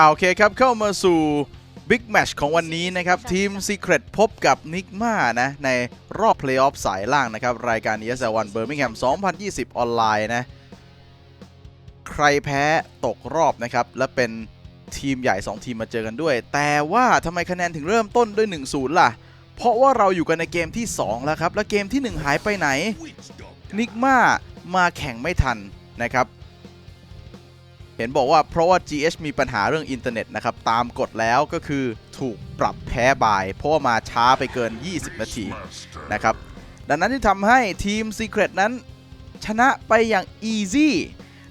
เอาโอเคครับ เข้ามาสู่บิ๊กแมชของวันนี้นะครับ ทีม Secret พบกับ Nigma นะ ในรอบเพลย์ออฟสายล่างนะครับ รายการ ESL 1 Birmingham 2020 ออนไลน์นะ ใครแพ้ตกรอบนะครับ และเป็นทีมใหญ่ 2 ทีมมาเจอกันด้วย แต่ว่าทำไมคะแนนถึงเริ่มต้นด้วย 1-0 ล่ะ เพราะว่าเราอยู่กันในเกมที่ 2 แล้วครับ และเกมที่ 1 หายไปไหนนิกมามาแข่งไม่ทันนะครับ เห็นบอกว่าเพราะว่า GH มีปัญหาเรื่องอินเทอร์เน็ตนะครับ ตามกฎแล้วก็คือถูกปรับแพ้บาย เพราะว่ามาช้าไปเกิน 20 นาทีนะครับ ดังนั้นที่ทำให้ทีม Secret นั้น ชนะไปอย่าง easy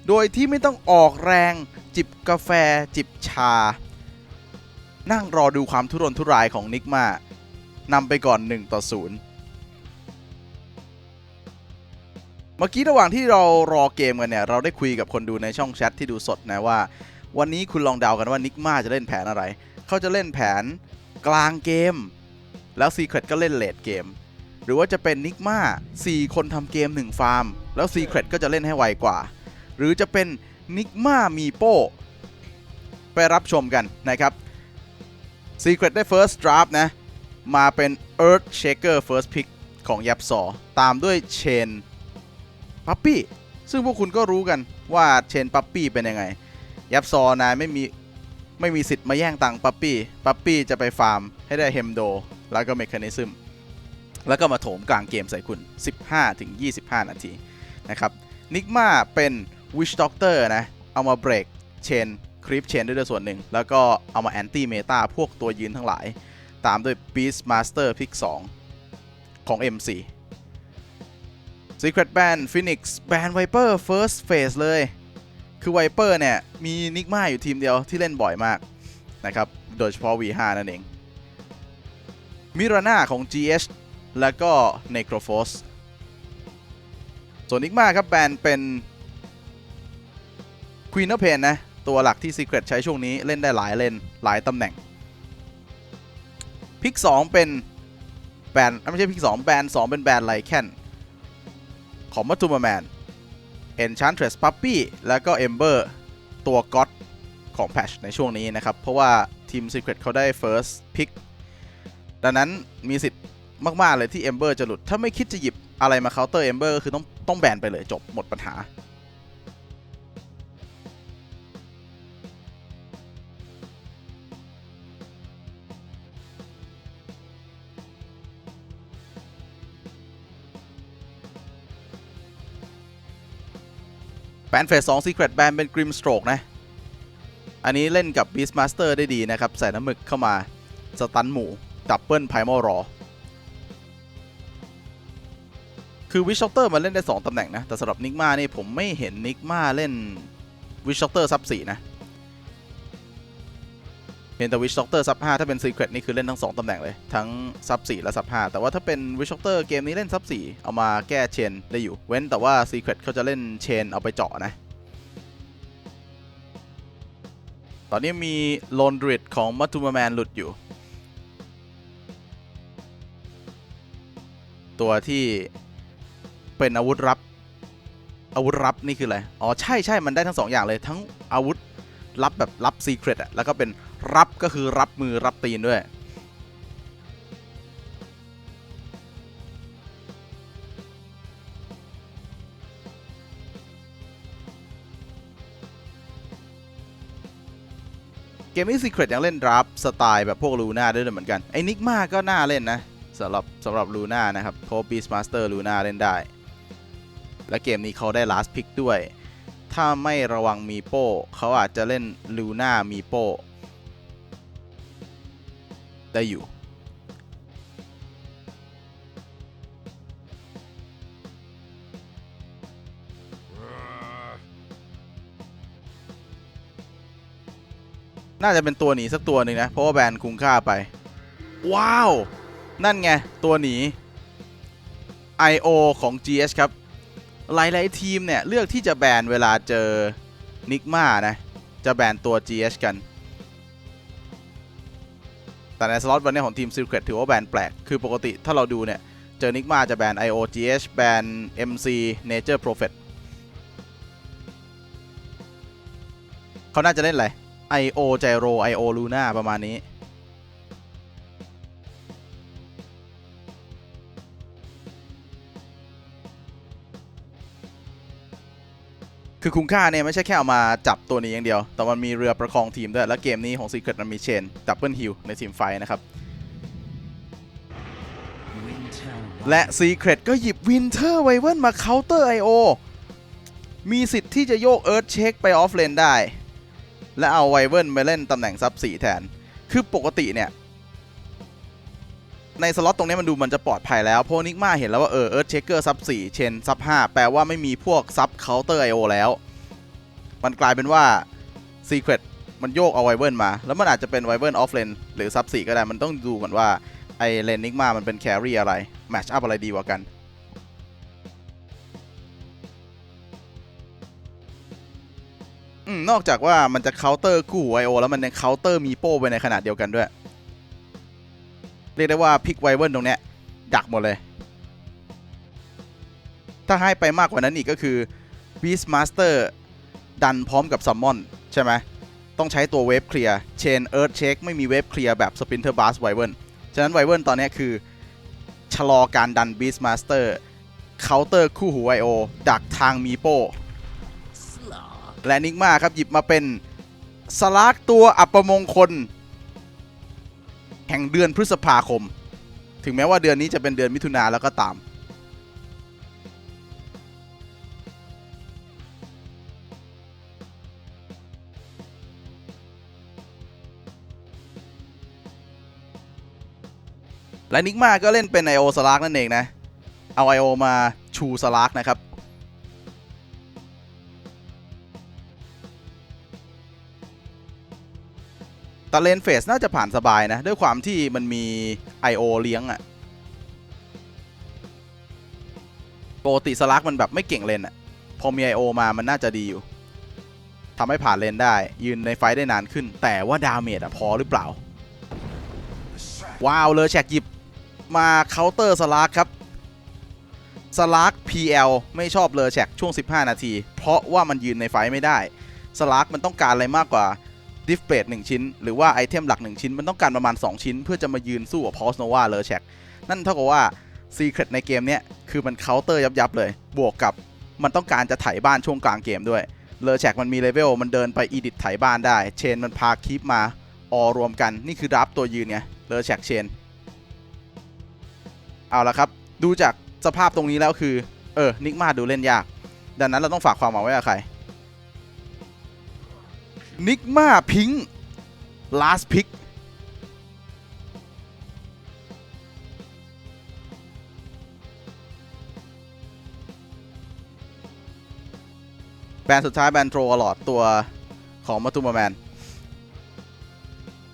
โดยที่ไม่ต้องออกแรงจิบกาแฟจิบชา นั่งรอดูความทุรนทุรายของนิกมานำไปก่อน 1 ต่อ 0 เมื่อกี้ระหว่างที่เรารอเกมกันเนี่ย เราได้คุยกับคนดูในช่องแชทที่ดูสดนะว่า วันนี้คุณลองเดากันว่านิกมาจะเล่นแผนอะไร เขาจะเล่นแผนกลางเกม แล้ว Secret ก็เล่นเลดเกม หรือว่าจะเป็นนิกมา4คนทำเกม 1 ฟาร์ม แล้ว Secret ก็จะเล่นให้ไวกว่า หรือจะเป็นนิกมามีโป้ไปรับชมกันนะครับ Secret ได้ First Draft นะ มาเป็น Earth Shaker First Pick ของยับซอตามด้วยเชน ปั๊ปปี้ซึ่งพวกคุณก็รู้กันว่าเชนปั๊ปปี้เป็นยังไง ยับซอนายไม่มีไม่มีสิทธิ์มาแย่งตังค์ปั๊ปปี้ปั๊ปปี้จะไปฟาร์มให้ได้เฮมโด แล้วก็เมคานิซึมแล้วก็มาโถมกลางเกมใส่คุณ 15-25 นาทีนะครับนิกมาเป็นวิชด็อกเตอร์นะ เอามาเบรกเชนคริปเชนด้วยด้วยส่วนหนึ่ง แล้วก็เอามาแอนตี้เมตาพวกตัวยืนทั้งหลาย ตามด้วย Beast Master Pick 2 ของ MC Secret Band Phoenix Band Viper First Phase เลย คือ Viper เนี่ย มีนิกมาอยู่ทีมเดียวที่เล่นบ่อยมากนะครับ โดยเฉพาะ V5 นั่นเอง มิราน่าของ GH แล้วก็ Necrophos ส่วนนิกมาครับแบนเป็น Queen of Pain นะ ตัวหลักที่ Secret ใช้ช่วงนี้เล่นได้หลายเลนหลายตำแหน่ง พิก 2 เป็นแบนไม่ใช่พิก 2 แบน2เป็นแบนไลแคน ของมัตตูมาแมนเอนชานเทรสพัปปี้แล้วก็เอมเบอร์ตัวก็ d ของแพชในช่วงนี้นะครับ เพราะว่าทีม Secret เขาได้ First Pick ดังนั้นมีสิทธิ์มาก ๆ เลยที่เอมเบอร์จะหลุด ถ้าไม่คิดจะหยิบอะไรมาเคาน์เตอร์เอมเบอร์ก็คือต้องต้องแบนไปเลยจบหมดปัญหา แบนเฟสสองซีเครตแบนเป็นกริมสโตรกนะ อันนี้เล่นกับบีสมาสเตอร์ได้ดีนะครับ ใส่น้ำหมึกเข้ามา สตันหมูดับเบิลไพมอลรอ คือวิชช็อตเตอร์มันเล่นได้ 2ตำแหน่งนะ แต่สำหรับนิกมานี่ผมไม่เห็นนิกมาเล่นวิชช็อตเตอร์ซับสี่นะ เห็นแต่วิช h อ c เตอร์ซับ5ถ้าเป็น Secret นี่คือเล่นทั้ง 2ตำแหน่งเลย ทั้งซับ4และซับ5แต่ว่าถ้าเป็นวิช h อ c เตอร์เกมนี้เล่นซับ4เอามาแก้เชนได้อยู่ เว้นแต่ว่า Secret เขาจะเล่นเชนเอาไปเจาะนะตอนนี้มีโลนดริดของมัตตูมาแมนหลุดอยู่ ตัวที่เป็นอาวุธรับอาวุธรับนี่คืออะไร อ๋อ ใช่ใช่มันได้ทั้งสองอย่างเลยทั้งอาวุธ รับแบบรับซีเครตอะแล้วก็เป็นรับก็คือรับมือรับตีนด้วยเกมนี้ Secret ยังเล่นราฟสไตล์แบบพวกลูน่าได้วยเหมือนกันไอ้นิกมาก็น่าเล่นนะสำหรับสำหรับลูน่านะครับเพราะ Beast Master ลูน่าเล่นได้ และเกมนี้เขาได้ last pick ด้วย ถ้าไม่ระวังมีโป้ เขาอาจจะเล่นลูน่ามีโป้ ได้อยู่ น่าจะเป็นตัวหนีสักตัวหนึ่งนะ เพราะว่าแบนคุ้มค่าไป ว้าว นั่นไง ตัวหนี IO ของ GS ครับ หลายๆทีมเนี่ย เลือกที่จะแบนเวลาเจอนิกมานะ จะแบนตัว GS กัน แต่ในสล็อตวันนี้ของทีม Secret ถือว่าแบนแปลก คือปกติถ้าเราดูเนี่ย เจอนิกมาจะแบน IO GH แบน MC Nature Prophet เขาน่าจะเล่นอะไร IO Gyro IO Luna ประมาณนี้ คือคุ้มค่าเนี่ยไม่ใช่แค่เอามาจับตัวนี้อย่างเดียว แต่มันมีเรือประคองทีมด้วย และเกมนี้ของ Secret มันมีเชนดับเบิลฮิลในทีมไฟนะครับ และ Secret ก็หยิบ Winter w a v e n มา Counter IO มีสิทธิ์ที่จะโยก Earth Check ไปออฟเลนได้ และเอา w a v e n มาเล่นตำแหน่งซับ4แทน คือปกติเนี่ย ในสล็อตตรงนี้มันดูมันจะปลอดภัยแล้วเพราะนิกมาเห็นแล้วว่าเออ Earth Checker ซับ4เชนซับ5แปลว่าไม่มีพวกซับ Counter IO แล้ว มันกลายเป็นว่า Secret มันโยกเอา w a v e n มา แล้วมันอาจจะเป็น w a v e n off lane หรือซับ4ก็ได้มันต้องดูก่อนว่าไอเลนนิกมามันเป็นแครี่อะไรแมชอัพอะไรดีกว่ากันอืมนอกจากว่ามันจะเคาน์เตอร์คู่ไวโอแล้วมันยังเคาน์เตอร์มีโป้ไปในขนาดเดียวกันด้วย เรียกได้ว่าพิกไวเวิร์นตรงเนี้ยดักหมดเลย ถ้าให้ไปมากกว่านั้นอีกก็คือ Beast Master ดันพร้อมกับซัมมอนใช่ไหมต้องใช้ตัวเวฟเคลียร์เชนเอิร์ธเช็คไม่มีเวฟเคลียร์แบบสปินเทอร์บ s สไวเวิร์นฉะนั้นไวเวิร์นตอนนี้คือ ชะลอการดัน Beast Master เคาน์เตอร์คู่หูไวโอดักทางมีโป และนิกมาครับ หยิบมาเป็น สลากตัวอัปมงคล แห่งเดือนพฤษภาคม ถึงแม้ว่าเดือนนี้จะเป็นเดือนมิถุนาแล้วก็ตาม และนิกมาก็เล่นเป็นไอโอสลากนั่นเองนะ เอาไอโอมาชูสลากนะครับ ตาเลนเฟสน่าจะผ่านสบายนะ ด้วยความที่มันมี I.O. เลี้ยงอะปกติสลักมันแบบไม่เก่งเลนอะพอมี I.O. มามันน่าจะดีอยู่ทำให้ผ่านเลนได้ ยืนในไฟได้นานขึ้น แต่ว่าดาเมจอะพอหรือเปล่า ว้าวเลยแชกหยิบมาเคาน์เตอร์สลักครับสลัก PL ไม่ชอบเลยแชกช่วง 15 นาที เพราะว่ามันยืนในไฟไม่ได้สลักมันต้องการอะไรมากกว่า ดิฟเบดหนึ่งชิ้น หรือว่าไอเทมหลัก 1 ชิ้น มันต้องการประมาณ 2 ชิ้น เพื่อจะมายืนสู้กับพอสโนวาเลอแชกนั่นเท่ากับว่าซีเครตในเกมเนี้ยคือมันเคาน์เตอร์ยับยับเลย บวกกับมันต้องการจะไถบ้านช่วงกลางเกมด้วยเลอแชกมันมีเลเวลมันเดินไปอีดิทไถบ้านได้ เชนมันพาคีปมาออรวมกันนี่คือดับตัวยืนไงเลอแชกเชนเอาละครับดูจากสภาพตรงนี้แล้วคือเออนิกมาดูเล่นยาก ดังนั้นเราต้องฝากความหวังไว้กับใคร นิกมาพิง last pick แบรนด์สุดท้ายแบรนด์โทรอลอดตัวของมาตูมาแมน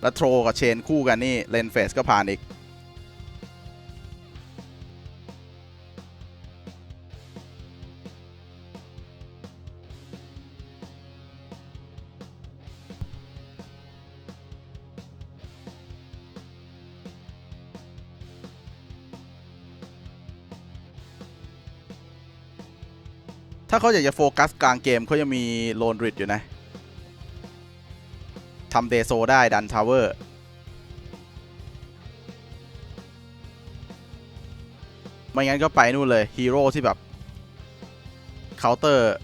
และโทรกับเชนคู่กันนี่เลนเฟสก็ผ่านอีก เขาอยากจะโฟกัสกลางเกมเขายังมีโลนริดอยู่นะทำเดโซได้ดันทาวเวอร์ไม่งั้นก็ไปนู่นเลยฮีโร่ที่แบบเคาน์เตอร์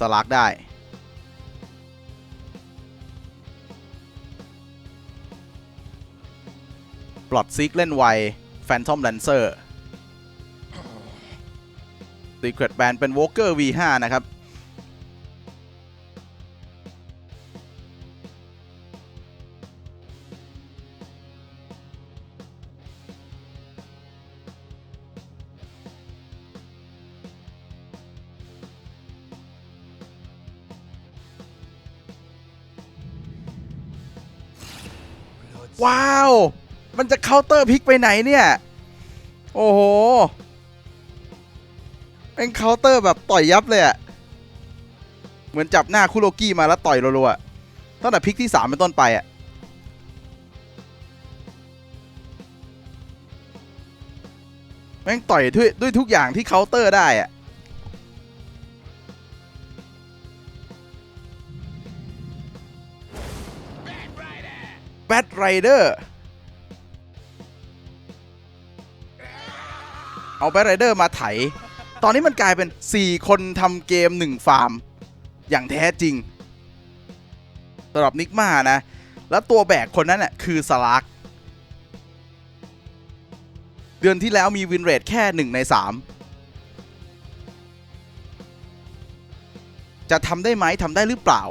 สลักได้ ปลอดซิกเล่นไว แฟนทอมแลนเซอร์ Secret Band เป็น Walker V5 นะครับว้าว มันจะเคาน์เตอร์พลิกไปไหนเนี่ย โอ้โห เป็นเคาน์เตอร์แบบต่อยยับเลยอะเหมือนจับหน้าคุโรกี้มาแล้วต่อยรัวๆอะตั้งแต่พิกที่3เป็นต้นไปอะแม่งต่อยด้วยด้วยทุกอย่างที่เคาน์เตอร์ได้อะแบทไรเดอร์เอาแบทไรเดอร์มาไถ ตอนนี้มันกลายเป็น 4 คนทำเกม 1 ฟาร์ม อย่างแท้จริงสำหรับนิกมานะ แล้วตัวแบกคนนั้นน่ะคือสลักเดือนที่แล้วมีวินเรทแค่ 1 ใน 3 จะทำได้ไหมทำได้หรือเปล่า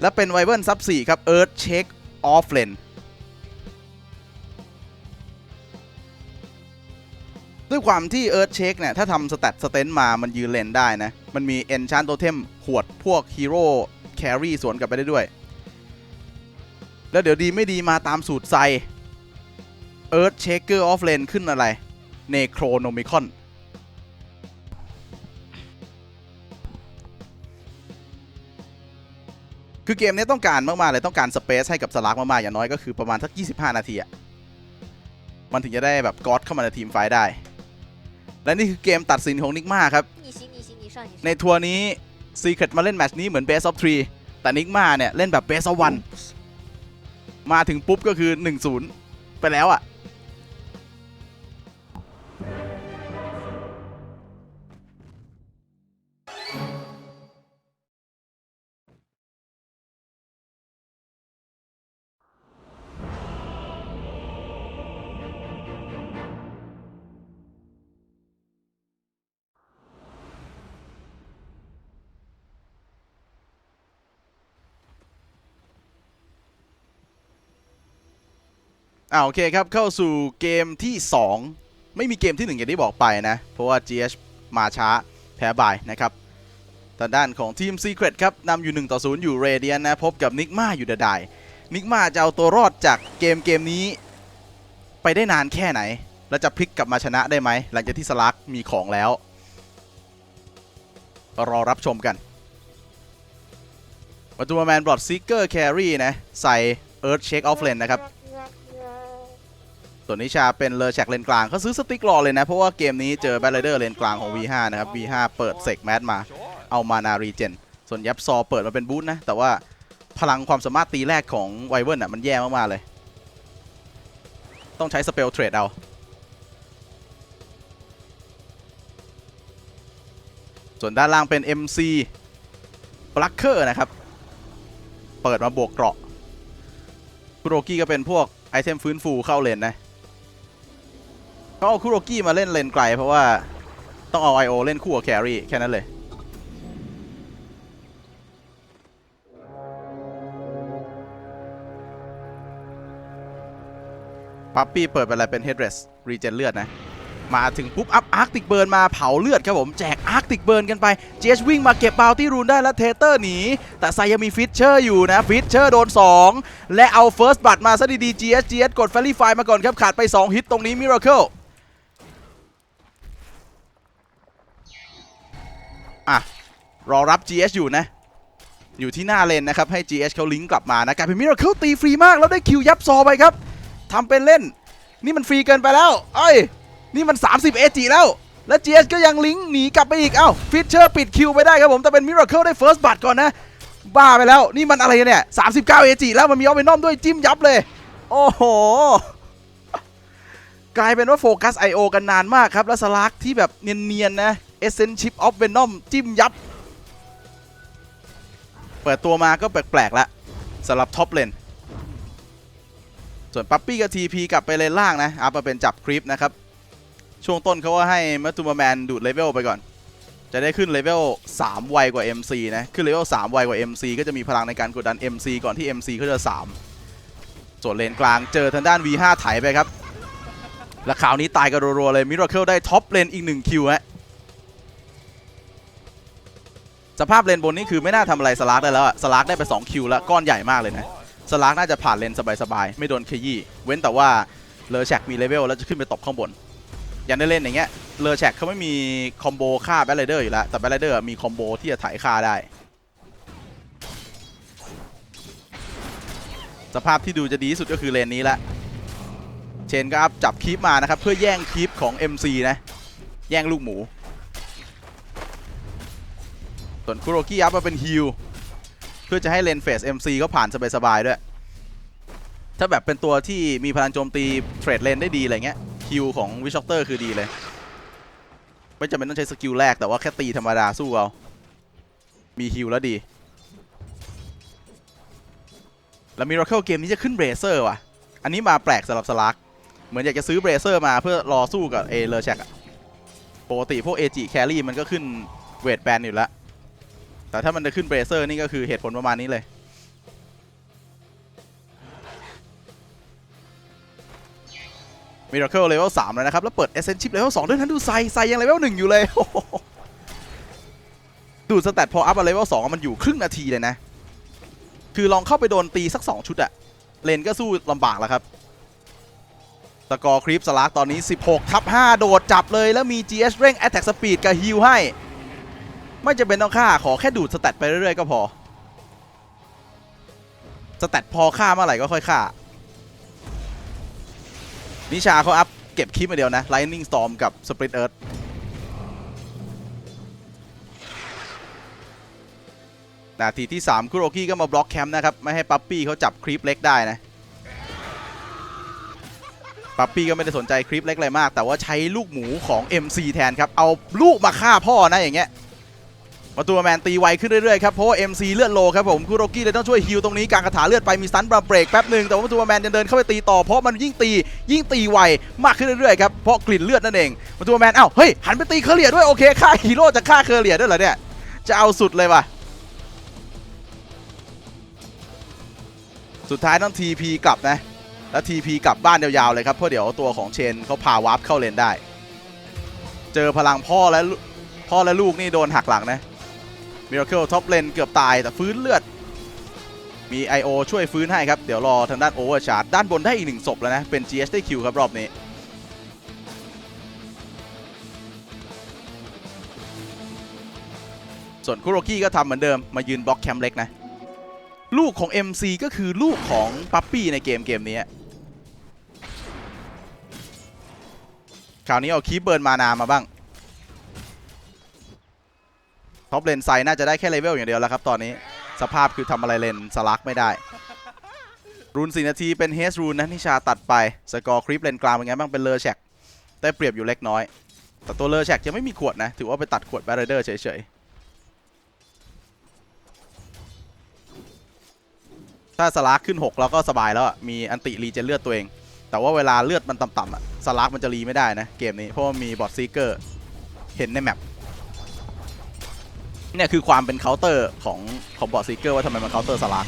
และเป็นไวเบิลซับ4ครับ Earth Check Off Lane ด้วยความที่ Earth Check เนี่ย ถ้าทำสแตทสเตนมามันยืนเลนได้นะ มันมี Enchant Totem หวดพวกฮีโร่แครี่สวนกลับไปได้ด้วย แล้วเดี๋ยวดีไม่ดีมาตามสูตรไซ Earth Shaker of Lane ขึ้นอะไร Necronomicon คือเกมนี้ต้องการมาก ๆ เลย ต้องการสเปซให้กับสลักมาก ๆ อย่างน้อยก็คือประมาณสัก 25 นาทีอะมันถึงจะได้แบบก๊อดเข้ามาในทีมไฟได้ และนี่คือเกมตัดสินของนิกมาครับ ในทัวร์นี้ซีเครตมาเล่นแมชนี้เหมือนเบสออฟทรีแต่นิกมาเนี่ย เล่นแบบเบสออฟวันมาถึงปุ๊บก็คือ 1-0 ไปแล้วอะ่ะ อ่าโอเคครับเข้าสู่เกมที่ 2 ไม่มีเกมที่ 1 อย่างที่บอกไปนะ เพราะว่า GH มาช้าแพ้บ่ายนะครับทางด้านของทีม Secret ครับนำอยู่ 1 ต่อ 0 อยู่เรเดียนนะ พบกับนิกมาอยู่เดดายนิกมาจะเอาตัวรอดจากเกมเกมนี้ ไปได้นานแค่ไหน แล้วจะพลิกกลับมาชนะได้ไหม หลังจากที่สลักมีของแล้ว รอรับชมกันปัจจุแมนบลอดซิกเกอร์แครีนะ ใส่ Earth Shake Off Lane นะครับ ส่วนนิชาเป็นเลอแชกเลนกลางเขาซื้อสติ๊กรอเลยนะ เพราะว่าเกมนี้เจอแบทไรเดอร์เลนกลางของ V5 นะครับ V5 เปิดเสกแมสมา เอามานารีเจน ส่วนยับซอเปิดมาเป็นบูทนะ แต่ว่าพลังความสามารถตีแรกของไวเวิร์นอะมันแย่มากๆเลย ต้องใช้สเปลเทรดเอาส่วนด้านล่างเป็น MC ปลั๊กเคอร์นะครับ เปิดมาบวกเกราะโรกี้ก็เป็นพวกไอเทมฟื้นฟูเข้าเลนนะ เขาเอาคุโรกี้มาเล่นเลนไกล เพราะว่าต้องเอา I.O. เล่นคู่กับแครี่แค่นั้นเลย ปั๊ปปี้เปิดไปอะไรเป็น Headrest รีเจนเลือดนะ มาถึงปุ๊บ อัพอาร์ติกเบิร์นมาเผาเลือดครับผม แจกอาร์ติกเบิร์นกันไปเจสวิ่งมาเก็บบาวตี้รูนได้แล้วเทเตอร์หนี แต่ไซยังมีฟิชเชอร์อยู่นะฟิชเชอร์โดน 2 และเอาเฟิร์สบัตมาซะดีๆ GS GS กด f ฟ i ไฟมาก่อนครับขาดไป 2 ฮิตตรงนี้มิราเคิล รอรับ GS อยู่นะ อยู่ที่หน้าเลนนะครับ ให้ GS เขาลิงก์กลับมานะกลายเป็นมิราเคิลตีฟรีมาก แล้วได้คิวยับซอไปครับทำเป็นเล่น นี่มันฟรีเกินไปแล้วเอ้ย นี่มัน 30 AG แล้ว และ GS ก็ยังลิงก์หนีกลับไปอีก เอ้าฟิชเชอร์ปิดคิวไปได้ครับผม แต่เป็นมิราเคิลได้เฟิร์สบัตก่อนนะ บ้าไปแล้ว นี่มันอะไรเนี่ย39 AG แล้วมันมีออฟเวนอมด้วยจิ้มยับเลย โอ้โหกลายเป็นว่าโฟกัส I.O. กันนานมากครับ แล้วสลักที่แบบเนียนๆนะ Essential of Venom จิ้มยับ เปิดตัวมาก็แปลกๆแล้วสำหรับท็อปเลนส่วนปั๊ปปี้กับทีพีกลับไปเลนล่างนะอัพมาเป็นจับคลิปนะครับ ช่วงต้นเขาว่าให้มัตตูมาแมนดูดเลเวลไปก่อน จะได้ขึ้นเลเวล3ไวกว่า MC นะ ขึ้นเลเวล3ไวกว่า MC ก็จะมีพลังในการกดดัน MC ก่อนที่ MC เขาจะ3ส่วนเลนกลางเจอทางด้าน V5 ไถไปครับและข่าวนี้ตายกันรัวๆเลยมิราเคิลได้ท็อปเลนอีก1คิวฮะ สภาพเลนบนนี่คือไม่น่าทำอะไรสลาร์กได้แล้วอะสลาร์กได้ไป2คิวแล้วก้อนใหญ่มากเลยนะสลาร์กน่าจะผ่านเลนสบายๆไม่โดนขยี้เว้นแต่ว่าเลอแชกมีเลเวลแล้วจะขึ้นไปตบข้างบน อย่างได้เล่นอย่างเงี้ยเลอแชกเขาไม่มีคอมโบฆ่าแบทไรเดอร์อยู่แล้วแต่แบทไรเดอร์มีคอมโบที่จะถ่ายฆ่าได้ สภาพที่ดูจะดีที่สุดก็คือเลนนี้แหละเชนก็อัพจับคีปมานะครับเพื่อแย่งคีปของ MC นะแย่งลูกหมู ส่วนคุโรกิอัพมาเป็นฮิลเพื่อจะให้เลนเฟส MC ก็ผ่านสบายๆด้วย ถ้าแบบเป็นตัวที่มีพลังโจมตีเทรดเลนได้ดีอะไรเงี้ยคิวของวิชอ c เตอร์คือดีเลย ไม่จำเป็นต้องใช้สกิลแรกแต่ว่าแค่ตีธรรมดาสู้เอา มีฮิวแล้วดี แล้วมี r รเคิลเกมนี้จะขึ้นเบรเซอร์ว่ะ อันนี้มาแปลกสำหรับสลักเหมือนอยากจะซื้อเบรเซอร์มาเพื่อรอสู้กับเอเลอร์แชกปกติพวกเอจิแครี่มันก็ขึ้นเวทแบนอยู่แล้ว แต่ถ้ามันจะขึ้นเบรเซอร์นี่ก็คือเหตุผลประมาณนี้เลย มิราเคิลเลเวล3แล้วนะครับ แล้วเปิด Essential Level 2ด้วยนั้นดูไซไซยังเลเวล1อยู่เลย ดูสแตทพออัพเลเวล2มันอยู่ครึ่งนาทีเลยนะ คือลองเข้าไปโดนตีสัก2ชุดอะเลนก็สู้ลำบากแล้วครับสกอร์คลิปสลากตอนนี้ 16 ทับ 5 โดดจับเลยแล้วมี GS เร่ง Attack Speed กับฮิลให้ ไม่จำเป็นต้องฆ่าขอแค่ดูดสแตทไปเรื่อยๆก็พอสแตทพอฆ่าเมื่อไหร่ก็ค่อยฆ่านิชาเขาอัพเก็บคลิปมาเดียวนะ Lightning Storm กับ Split Earth นาทีที่ 3 คุโรกี้ก็มาบล็อกแคมป์นะครับ ไม่ให้ปั๊ปปี้เขาจับคลิปเล็กได้นะ ปั๊ปปี้ก็ไม่ได้สนใจคลิปเล็กอะไรมาก แต่ว่าใช้ลูกหมูของ MC แทนครับ เอาลูกมาฆ่าพ่อนะอย่างเงี้ย มาตัวแมนตีไวขึ้นเรื่อยๆครับเพราะว่า MC เลือดโลครับผมคุโรกี้เลยต้องช่วยฮิลตรงนี้กลางกระถาเลือดไปมีสตันบราเบรกแป๊บหนึ่งแต่ว่ามาตัวแมนยังเดินเข้าไปตีต่อเพราะมันยิ่งตียิ่งตีไวมากขึ้นเรื่อยๆครับเพราะกลิ่นเลือดนั่นเองมาตัวแมนเอ้าเฮ้ยหันไปตีเคอร์เลียด้วยโอเคฆ่าฮีโร่จะฆ่าเคอร์เลียด้วยเหรอเนี่ยจะเอาสุดเลยว่ะสุดท้ายต้อง TP กลับนะแล้ว TP กลับบ้านยาวๆเลยครับเพราะเดี๋ยวตัวของเชนเขาพาวาร์ปเข้าเลนได้ เจอพลังพ่อและพ่อและลูกนี่โดนหักหลังนะ มิราเคิลท็อปเลนเกือบตายแต่ฟื้นเลือด มี I.O. ช่วยฟื้นให้ครับ เดี๋ยวรอทางด้านโอเวอร์ชาร์ดด้านบนได้อีกหนึ่งศพแล้วนะ เป็น GS ได้คิวครับรอบนี้ ส่วนคุโรกี้ก็ทำเหมือนเดิมมายืนบล็อกแคมป์เล็กนะ ลูกของ MC ก็คือลูกของปั๊ปปี้ในเกมเกมนี้คราวนี้เอาคีบเบิร์นมานามาบ้าง ท็อปเลนไซน่าจะได้แค่เลเวลอย่างเดียวแล้วครับตอนนี้สภาพคือทำอะไรเลนสลักไม่ได้ รูน4นาทีเป็นเฮสรูนนะนิชาตัดไป สกอร์คลิปเลนกลางเป็นไงบ้างเป็นเลอร์แชกได้เปรียบอยู่เล็กน้อย แต่ตัวเลอร์แชกยังไม่มีขวดนะ ถือว่าไปตัดขวดแบรเดอร์เฉยๆ ถ้าสลักขึ้น 6 แล้วก็สบายแล้วมีอันติรีเจนเลือดตัวเอง แต่ว่าเวลาเลือดมันต่ำๆสลักมันจะรีไม่ได้นะเกมนี้เพราะว่ามีบอทซีเกอร์เห็นในแมป เนี่ยคือความเป็นเคาน์เตอร์ของของบอสซีเกอร์ว่าทำไมมันเคาน์เตอร์สลัก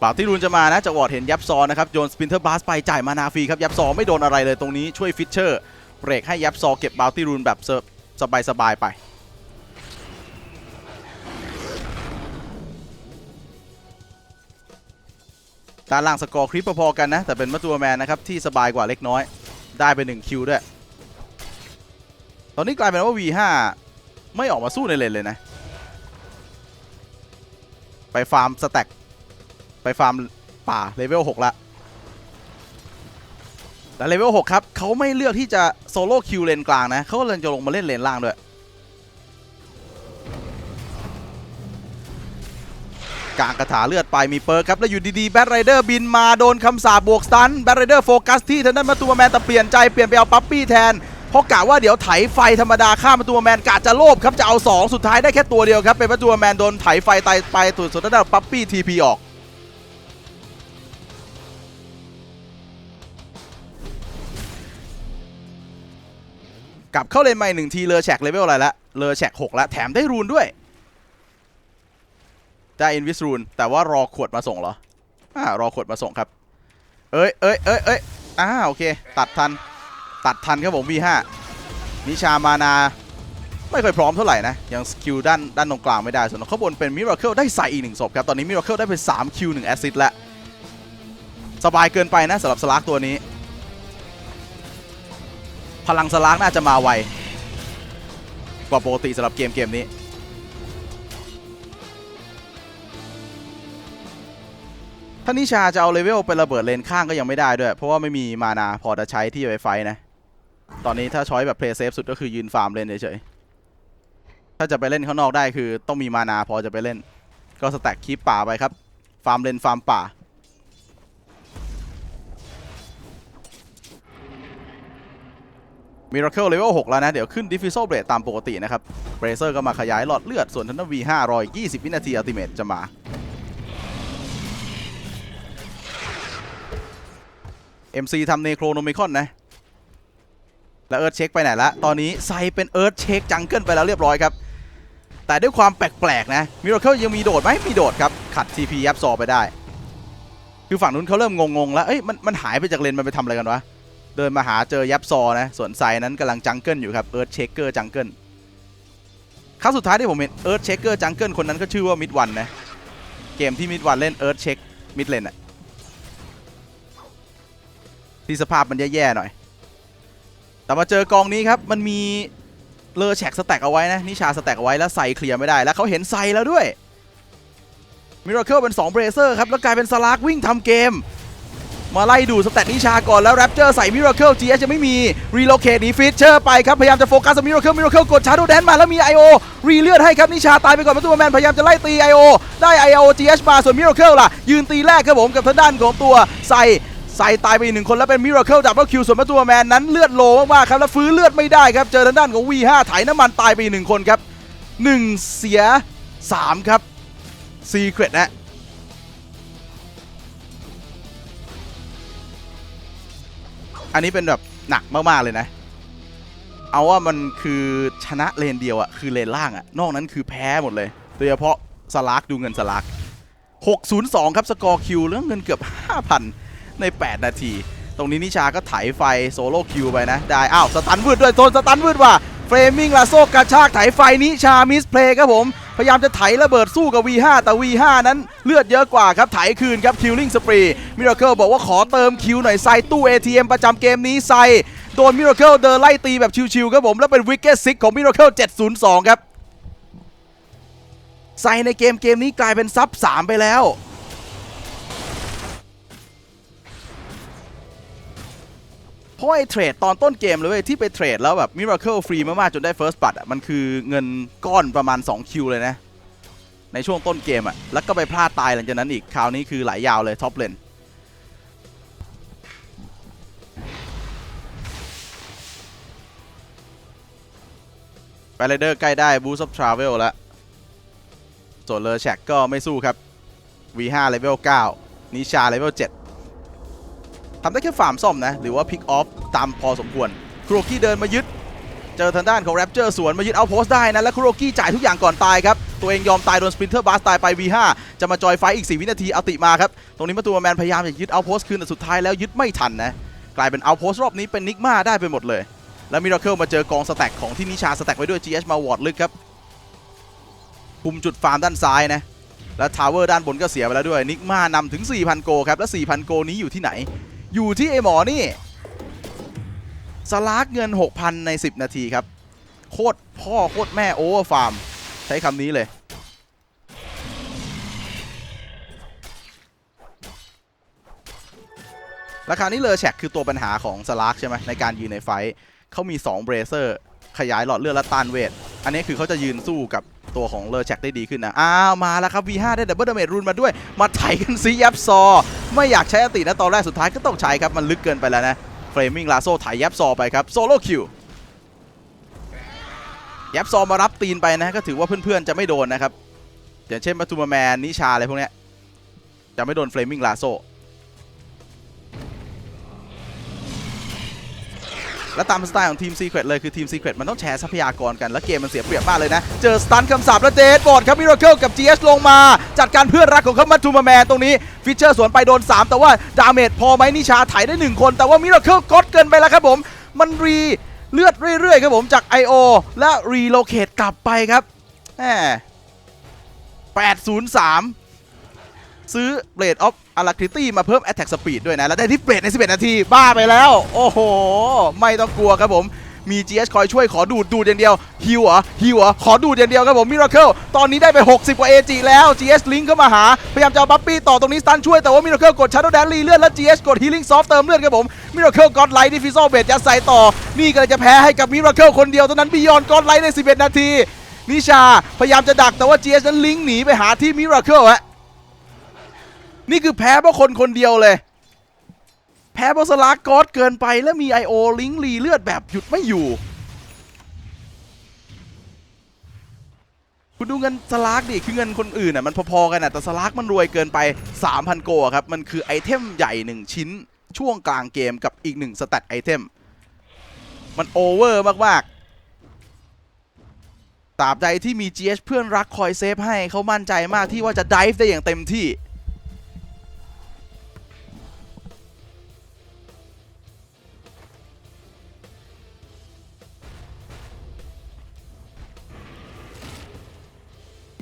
ปาวที่รุนจะมานะจากวอดเห็นยับซอนะครับโยนสปินเทอร์บาสไปจ่ายมานาฟรีครับยับซอไม่โดนอะไรเลยตรงนี้ช่วยฟิชเชอร์เบรกให้ยับซอเก็บบาวตี้รุนแบบสบายๆไป ด้านล่างสกอร์คลิปพอๆกันนะ แต่เป็นมัตตัวแมนนะครับ ที่สบายกว่าเล็กน้อย ได้ไป1คิวด้วย ตอนนี้กลายเป็นว่า V5 ไม่ออกมาสู้ในเลนเลยนะ ไปฟาร์มสแต็กไปฟาร์มป่าเลเวล6ละแต่เลเวล6ครับเขาไม่เลือกที่จะโซโล่คิวเลนกลางนะเขาเลยจะลงมาเล่นเลนล่างด้วย กลางกระถาเลือดไปมีเปิร์ครับ แล้วอยู่ดีๆแบทไรเดอร์บินมาโดนคำสาปบวกสตันแบทไรเดอร์โฟกัสที่ทางด้านมาตัวแมนแต่เปลี่ยนใจเปลี่ยนไปเอาปั๊ปปี้แทน เพราะกะว่าเดี๋ยวไถไฟธรรมดาฆ่ามาตัวแมนกะจะโลภครับจะเอา 2 สุดท้ายได้แค่ตัวเดียวครับ เป็นมาตัวแมนโดนไถไฟตายไปสุดสุดท้ายปั๊ปปี้ทีพีออกกลับเข้าเลนใหม่หนึ่งทีเลอแชกเลเวลอะไรละเลอแชก6แล้วแถมได้รูนด้วย ได้อินวิสรูนแต่ว่ารอขวดมาส่งเหรออ่ารอขวดมาส่งครับ เอ้ยเอ้ยเอ้ยเอ้ยอ่าโอเค ตัดทัน ตัดทันครับผม V5 นิชามานา ไม่ค่อยพร้อมเท่าไหร่นะ ยังสกิลด้านด้านตรงกลางไม่ได้ ส่วนข้างบนเป็นมิราเคิลได้ใส่อีกหนึ่งศพครับ ตอนนี้มิราเคิลได้ไป3คิว1แอสซิสแล้ว สบายเกินไปนะสำหรับสลากตัวนี้ พลังสลากน่าจะมาไวกว่าปกติสำหรับเกมเกมนี้ ถ้านิชาจะเอาเลเวลไประเบิดเลนข้างก็ยังไม่ได้ด้วย เพราะว่าไม่มีมานาพอจะใช้ที่จะไปไฟนะ ตอนนี้ถ้าช้อยแบบเพลย์เซฟสุดก็คือยืนฟาร์มเลนเฉยถ้าจะไปเล่นข้างนอกได้คือต้องมีมานาพอจะไปเล่น ก็สแต็กคีปป่าไปครับ ฟาร์มเลนฟาร์มป่า มิราเคิลเลเวล6แล้วนะ เดี๋ยวขึ้นดิฟ u โซเบรดตามปกตินะครับเบรเซอร์ก็มาขยายหลอดเลือด ส่วนทันน V5 รอ20 วินาทีอัลติเมทจะมา MC ทำเนโครโนมิคอนนะ แล้วเอิร์ธเช็คไปไหนละ ตอนนี้ไซเป็นเอิร์ธเช็คจังเกิลไปแล้วเรียบร้อยครับ แต่ด้วยความแปลกๆนะมิราเคิลยังมีโดดไหมมีโดดครับ ขัด TP ยับซอไปได้ คือฝั่งนู้นเขาเริ่มงงๆแล้ว เอ้ยมันมันหายไปจากเลนมันไปทำอะไรกันวะ เดินมาหาเจอยับซอนะ ส่วนไซนั้นกำลังจังเกิลอยู่ครับเอิร์ธเชคเกอร์จังเกิลครั้งสุดท้ายที่ผมเห็นเอิร์ธเชคเกอร์จังเกิลคนนั้นก็ชื่อว่ามิดวันนะเกมที่มิดวันเล่นเอิร์ธเช็คมิดเลนอะ ที่สภาพมันแย่ๆหน่อย แต่มาเจอกองนี้ครับ มันมีเลอแฉกสแต็กเอาไว้นะ นิชาสแต็กเอาไว้แล้วไซเคลียร์ไม่ได้ แล้วเขาเห็นไซแล้วด้วย มิราเคิลเป็น2เบรเซอร์ครับ แล้วกลายเป็นสลากวิ่งทำเกม มาไล่ดูสแตทนิชาก่อนแล้วแรปเจอร์ใส่มิราเคิลจีเอจะไม่มีรีโลเคทหนีฟิชเชอร์ไปครับ พยายามจะโฟกัสมิราเคิลมิราเคิลกดชาร์โดแดนมาแล้วมี I.O. รีเลือดให้ครับนิชาตายไปก่อนมาตัวแมนพยายามจะไล่ตี I.O. ได้ I.O. GH มาส่วนมิราเคิลล่ะยืนตีแรกครับผมกับทางด้านของตัวใส่ ใส่ตายไปอีกหนึ่งคนแล้วเป็นมิราเคิลดับเบิลคิวส่วนมาตัวแมนนั้นเลือดโลมากๆครับแล้วฟื้นเลือดไม่ได้ครับเจอทางด้านของ V5 ไถน้ำมันตายไปอีกหนึ่งคนครับหนึ่งเสียสามครับซีเครตนะอันนี้เป็นแบบหนักมากๆเลยนะ เอาว่ามันคือชนะเลนเดียวอะคือเลนล่างอะนอกนั้นคือแพ้หมดเลย โดยเฉพาะสลากดูเงินสลาก602 ครับ สกอร์คิวเรื่องเงินเกือบ 5,000 ใน 8 นาที ตรงนี้นิชาก็ไถไฟโซโล่คิวไปนะ ได้อ้าวสตันวืดด้วยโซนสตันวืดว่ะเฟรมิงลาโซกระชากไถไฟนิชามิสเพลย์ครับผม พยายามจะไถระเบิดสู้กับ V5 แต่ V5 นั้นเลือดเยอะกว่าครับไถคืนครับคิวลิงสปรีมิราเคิลบอกว่าขอเติมคิวหน่อยไซตู้ ATM ประจำเกมนี้ไซโดนมิราเคิลเดินไล่ตีแบบชิวๆครับผมแล้วเป็นวิกเก็ตซิกของมิราเคิล702 ครับไซในเกมเกมนี้กลายเป็นซับ 3 ไปแล้ว เพราะไอ้เทรดตอนต้นเกมเลยที่ไปเทรดแล้วแบบมิราเคิลฟรีมากๆ จนได้ First Blood อะมันคือเงินก้อนประมาณ 2 คิวเลยนะ ในช่วงต้นเกมอะ แล้วก็ไปพลาดตายหลังจากนั้นอีก คราวนี้คือไหลายยาวเลยท็อปเลนไปไรเดอร์ใกล้ได้บูส t อ f ทราเวลแล้วส่วนเลอแชกก็ไม่สู้ครับ V5 เลเวล9นิชาเลเวล7 ทำได้แค่ฟาร์มซ่อมนะ หรือว่าพิกออฟตามพอสมควรคุโรกี้เดินมายึด เจอทางด้านของแรปเจอร์สวนมายึดเอาโพสได้นะ และคุโรกี้จ่ายทุกอย่างก่อนตายครับ ตัวเองยอมตายโดนสปรินเตอร์บัสตายไป V5 จะมาจอยไฟอีก 4 วินาทีเอาติมาครับ ตรงนี้มาตัวแมนพยายามจะยึดเอาโพสคืนแต่สุดท้ายแล้วยึดไม่ทันนะกลายเป็นเอาโพสรอบนี้เป็นนิกมาได้ไปหมดเลย แล้วมิราเคิลมาเจอกองสแต็กของที่นิชาสแต็กไว้ด้วย GH มาวอร์ดลึกครับคุมจุดฟาร์มด้านซ้ายนะและทาวเวอร์ด้านบนก็เสียไปแล้วด้วยนิกมานำถึง 4,000 โกครับและ4,000 โกนี้อยู่ที่ไหน อยู่ที่ไอหมอนี่สลากเงิน 6,000 ใน 10 นาทีครับ โคตรพ่อโคตรแม่โอเวอร์ฟาร์ม ใช้คำนี้เลย ราคานี้เลอแชกคือตัวปัญหาของสลากใช่ไหมในการยืนในไฟเขามี 2 เบรเซอร์ ขยายหลอดเลือดและต้านเวท อันนี้คือเขาจะยืนสู้กับตัวของเลอแชกได้ดีขึ้นนะ อ้าว มาแล้วครับ V5 ได้ดับเบิลดาเมจรุนมาด้วย มาไถกันซียับซอ ไม่อยากใช้อตินะตอนแรกสุดท้ายก็ต้องใช้ครับ มันลึกเกินไปแล้วนะ เฟรมิงลาโซไถยับซอไปครับ โซโล่คิว ยับซอมารับตีนไปนะ ก็ถือว่าเพื่อนๆจะไม่โดนนะครับ อย่างเช่นมาตูมาแมนนิชาอะไรพวกนี้จะไม่โดนเฟรมิงลาโซ และตามสไตล์ของทีม Secret เลยคือทีม Secret มันต้องแชร์ทรัพยากรกันแล้วเกมมันเสียเปรียบมากเลยนะ เจอสตันคำสาปแล้วเจดบอดครับมิราเคิลกับ GS ลงมา จัดการเพื่อนรักของเขามาทูมาแมนตรงนี้ฟิชเชอร์สวนไปโดน 3 แต่ว่าดาเมจพอไหมนิชาไถได้ 1 คน แต่ว่ามิราเคิลกดเกินไปแล้วครับผม มันรีเลือดเรื่อยๆครับผมจาก I.O. และรีโลเคตกลับไปครับแหม803 ซื้อเบลดออฟอาราคิตี้มาเพิ่ม Attack Speed ด้วยนะ แล้วได้ที่เบลดใน 11 นาที บ้าไปแล้ว โอ้โห ไม่ต้องกลัวครับผมมี GS คอยช่วยขอดูดดูดอย่างเดียวฮิวเหรอฮิวเหรอขอดูดอย่างเดียวครับผมมิราเคิลตอนนี้ได้ไป 60 กว่า AG แล้ว GS ลิงก์เข้ามาหา พยายามจะเอาบัฟปี้ต่อตรงนี้สตันช่วยแต่ว่ามิราเคิลกดชัด d ดแดนรีเลือด แล้ว GS กดฮีลิ่งซอฟเติมเลือดครับผมมิราเคิลกอดไลท์ดิฟิซอลเบดยัดใส่ต่อ นี่ก็เลยจะแพ้ให้กับมิราเคิลคนเดียวเท่านั้นบิยอนกดไลท์ใน 11 นาทีนิชาพยายามจะดักแต่ว่า GS นั้นลิงก์หนีไปหาที่มิราเคิลฮะ นี่คือแพ้เพราะคนคนเดียวเลย แพ้เพราะสลากกอดเกินไปแล้วมี I.O. ลิงก์รีเลือดแบบหยุดไม่อยู่ คุณดูเงินสลากดิคือเงินคนอื่นอะมันพอๆกันอะแต่สลากมันรวยเกินไป 3,000 โกะครับ มันคือไอเทมใหญ่ 1 ชิ้น ช่วงกลางเกมกับอีก 1 สแตทไอเทม มันโอเวอร์มากๆตราบใดที่มี GH เพื่อนรักคอยเซฟให้เขามั่นใจมากที่ว่าจะดิฟได้อย่างเต็มที่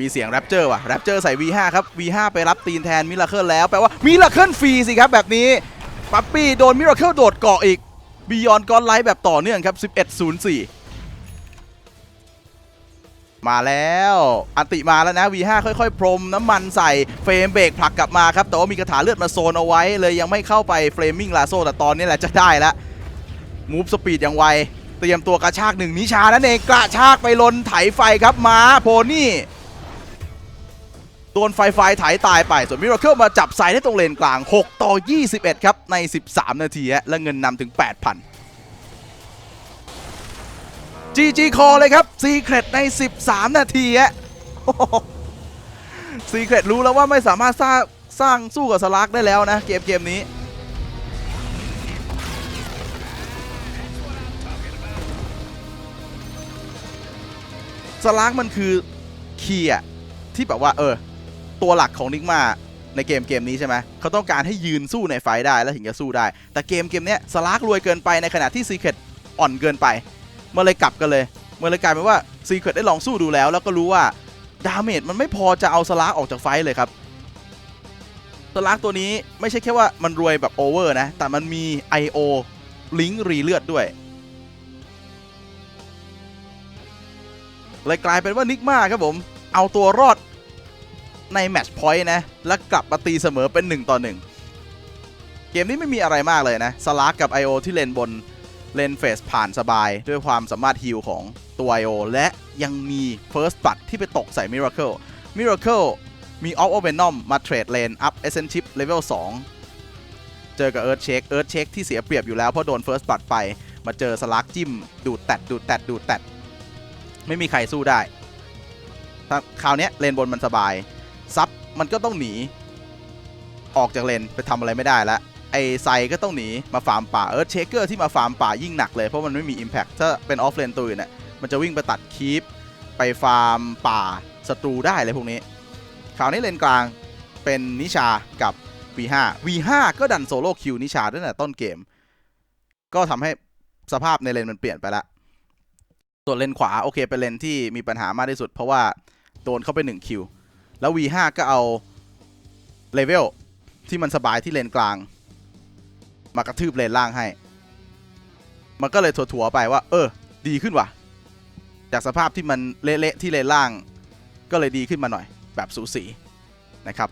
มีเสียงแรปเจอร์ว่ะแรปเจอร์ใส่ V5 ครับ V5 ไปรับตีนแทนมิราเคิลแล้ว แปลว่ามิราเคิลฟรีสิครับแบบนี้ปั๊ปปี้โดนมิราเคิลโดดเกาะอีกบียอนกอนไลท์แบบต่อเนื่องครับ 11.04 มาแล้วอันติมาแล้วนะ V5 ค่อยๆ พรมน้ำมันใส่เฟรมเบรกผลักกลับมาครับ แต่ว่ามีกระถาเลือดมาโซนเอาไว้ เลยยังไม่เข้าไปเฟรมมิ่งลาโซแต่ตอนนี้แหละจะได้ล้วมูฟสปีดอย่างไวเตรียมตัวกระชากหนึ่งนิชานั่นเองกระชากไปลนไถไฟครับมาโพนี่ ดนไฟไฟไถตายไป ส่วนมิราเคิลมาจับใส่ได้ตรงเลนกลาง 6 ต่อ 21 ครับ ใน 13 นาที และเงินนำถึง 8,000 GG Call เลยครับ Secret ใน 13 นาทีฮะ Secret รู้แล้วว่าไม่สามารถสร้างสร้างสู้กับสลักได้แล้วนะ เกมเกมนี้สลักมันคือคีย์ที่แบบว่าเออ ตัวหลักของนิกมาในเกมเกมนี้ใช่ไหมเขาต้องการให้ยืนสู้ในไฟได้แล้วถึงจะสู้ได้ แต่เกมเกมนี้สลากรวยเกินไปในขณะที่ซีเครตอ่อนเกินไปเมื่อเลยกลับกันเลยเมื่อเลยกลายเป็นว่าซีเครตได้ลองสู้ดูแล้ว แล้วก็รู้ว่าดาเมจมันไม่พอจะเอาสลากออกจากไฟเลยครับสลากตัวนี้ไม่ใช่แค่ว่ามันรวยแบบโอเวอร์นะ แต่มันมี I.O. ลิงก์รีเลือดด้วยเลยกลายเป็นว่านิกมาครับผม เอาตัวรอด ในแมตช์พอยต์นะ แล้วกลับมาตีเสมอเป็น 1 ต่อ 1 เกมนี้ไม่มีอะไรมากเลยนะสลากกับ I.O. ที่เลนบนเลนเฟสผ่านสบาย ด้วยความสามารถฮิลของตัว I.O. และยังมี First b u t ที่ไปตกใส่ Miracle Miracle มี Off of Venom มาเทรดเลนอัพ e s s e n t i p Level 2เจอกับ Earth Shake Earth Shake ที่เสียเปรียบอยู่แล้วเพราะโดน First b u t ไป มาเจอสลักจิ้ม ดูดแตดดูดแตดดูดแตดไม่มีใครสู้ได้ คราวนี้เลนบนมันสบาย ซับมันก็ต้องหนี ออกจากเลนไปทำอะไรไม่ได้แล้วไอไซก็ต้องหนีมาฟาร์มป่าเอิร์ธเชคเกอร์ที่มาฟาร์มป่ายิ่งหนักเลยเพราะมันไม่มี Impact ถ้าเป็นออฟเลนตัวอื่นเนี่ยมันจะวิ่งไปตัดคีปไปฟาร์มป่าศัตรูได้เลยพวกนี้คราวนี้เลนกลางเป็นนิชากับ V5 V5 ก็ดันโซโล่คิวนิชาตั้งแต่ต้นเกม ก็ทำให้สภาพในเลนมันเปลี่ยนไปละส่วนเลนขวาโอเคเป็นเลนที่มีปัญหามากที่สุด เพราะว่าโดนเข้าไป1คิว แล้ว V5 ก็เอาเลเวลที่มันสบายที่เลนกลาง มากระทืบเลนล่างให้ มันก็เลยถั่วๆไปว่า เออ ดีขึ้นว่ะ จากสภาพที่มันเละๆที่เลนล่าง ก็เลยดีขึ้นมาหน่อย แบบสูสีนะครับ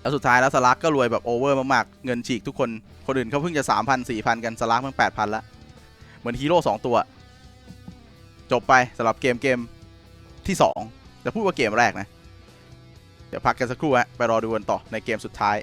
แล้วสุดท้ายแล้วสลักก็รวยแบบโอเวอร์มากๆ เงินฉีกทุกคน คนอื่นเขาเพิ่งจะ 3,000 4,000 กันสลักมัน8,000ละ เหมือนฮีโร่สองตัว จบไปสำหรับเกมเกมที่ 2 จะพูดว่าเกมแรกนะ เดี๋ยวพักกันสักครู่ฮะไปรอดูกันต่อในเกมสุดท้าย